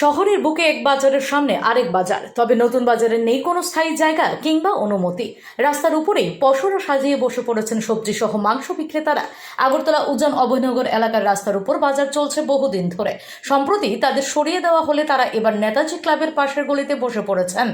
শহরের বুকে এক বাজারের সামনে আরেক বাজার। তবে নতুন বাজারে নেই কোনো স্থায়ী জায়গা কিংবা অনুমতি। রাস্তার উপরেই পশুরা সাজিয়ে বসে পড়েছেন সবজি সহ মাংস বিক্রেতারা। আগরতলা উজান অভয়নগর এলাকার রাস্তার উপর বাজার চলছে বহুদিন ধরে। সম্প্রতি তাদের সরিয়ে দেওয়া হলে তারা এবার নেতাজি ক্লাবের পাশের গলিতে বসে পড়েছেন।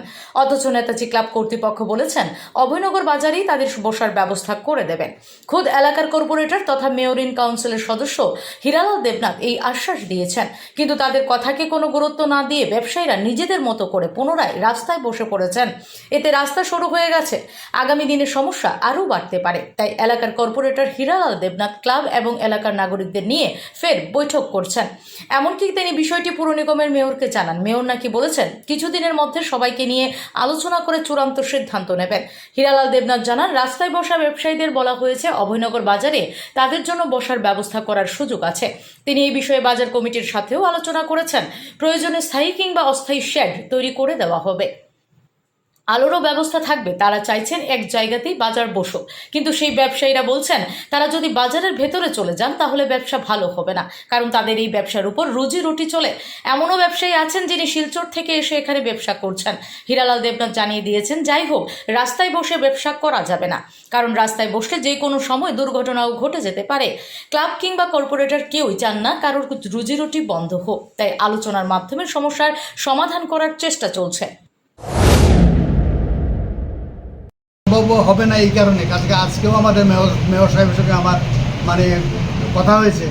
অথচ নেতাজি ক্লাব কর্তৃপক্ষ বলেছেন, অভয়নগর বাজারেই তাদের বসার ব্যবস্থা করে দেবেন। খোদ এলাকার কর্পোরেটর তথা মেয়রিন কাউন্সিলের সদস্য হিরালাল দেবনাথ এই আশ্বাস দিয়েছেন। কিন্তু তাদের কথাকে কোনো গুরুত্ব না দিয়ে ব্যবসায়ীরা নিজেদের মতো করে পুনরায় রাস্তায় বসে পড়েছেন। এতে রাস্তা শুরু হয়ে গেছে। আগামী দিনে সমস্যা আরও বাড়তে পারে। তাই এলাকার কর্পোরেটর হিরালাল দেবনাথ ক্লাব এবং এলাকার নাগরিকদের নিয়ে ফের বৈঠক করছেন। এমনকি তিনি বিষয়টি পুর নিগমের মেয়রকে জানান। মেয়র নাকি বলেছেন, কিছুদিনের মধ্যে সবাইকে নিয়ে আলোচনা করে চূড়ান্ত সিদ্ধান্ত নেবেন। হিরালাল দেবনাথ জানান, রাস্তায় বসা ব্যবসায়ীদের বলা হয়েছে, অভয়নগর বাজারে তাদের জন্য বসার ব্যবস্থা করার সুযোগ আছে। তিনি এই বিষয়ে বাজার কমিটির সাথেও আলোচনা করেছেন। প্রয়োজনে স্থায়ী কিংবা অস্থায়ী শেড তৈরি করে দেওয়া হবে। আলোরও ব্যবস্থা থাকবে। তারা চাইছেন এক জায়গাতেই বাজার বসুক। কিন্তু সেই ব্যবসায়ীরা বলছেন, তারা যদি বাজারের ভেতরে চলে যান, তাহলে ব্যবসা ভালো হবে না। কারণ তাদের এই ব্যবসার উপর রুজি রুটি চলে। এমনও ব্যবসায়ী আছেন যিনি শিলচর থেকে এসে এখানে ব্যবসা করছেন। হীরালাল দেবনাথ জানিয়ে দিয়েছেন, যাই হোক, রাস্তায় বসে ব্যবসা করা যাবে না। কারণ রাস্তায় বসলে যে কোনো সময় দুর্ঘটনাও ঘটে যেতে পারে। ক্লাব কিংবা কর্পোরেটর কেউই চান না কারোর রুজি রুটি বন্ধ হোক। তাই আলোচনার মাধ্যমে সমস্যার সমাধান করার চেষ্টা চলছে। হবে না এই কারণে। আজকে আজকেও আমাদের মেয়র মেয়র সাহেবের সঙ্গে আমার মানে কথা হয়েছে।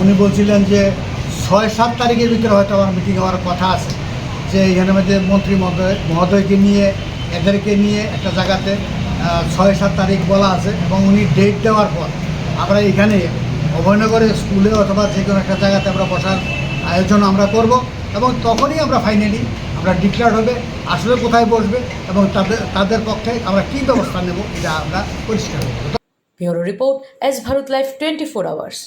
উনি বলছিলেন যে, ছয় সাত তারিখের ভিতরে হয়তো আমার মিটিং হওয়ার কথা আছে। যে, এখানে মধ্যে মন্ত্রী মহোদয়, মহোদয়কে নিয়ে, এদেরকে নিয়ে একটা জায়গাতে ছয় সাত তারিখ বলা আছে এবং উনি ডেট দেওয়ার পর আমরা এখানে অভয়নগরের স্কুলে অথবা যে কোনো একটা জায়গাতে আমরা বসার আয়োজন আমরা করব এবং তখনই আমরা ফাইনালি আমরা ডিক্লেয়ার হবে, আসলে কোথায় বসবে এবং তাদের তাদের পক্ষে আমরা কি ব্যবস্থা নেব, এটা আমরা পরিষ্কার করব। Bureau report S Bharat life twenty four hours.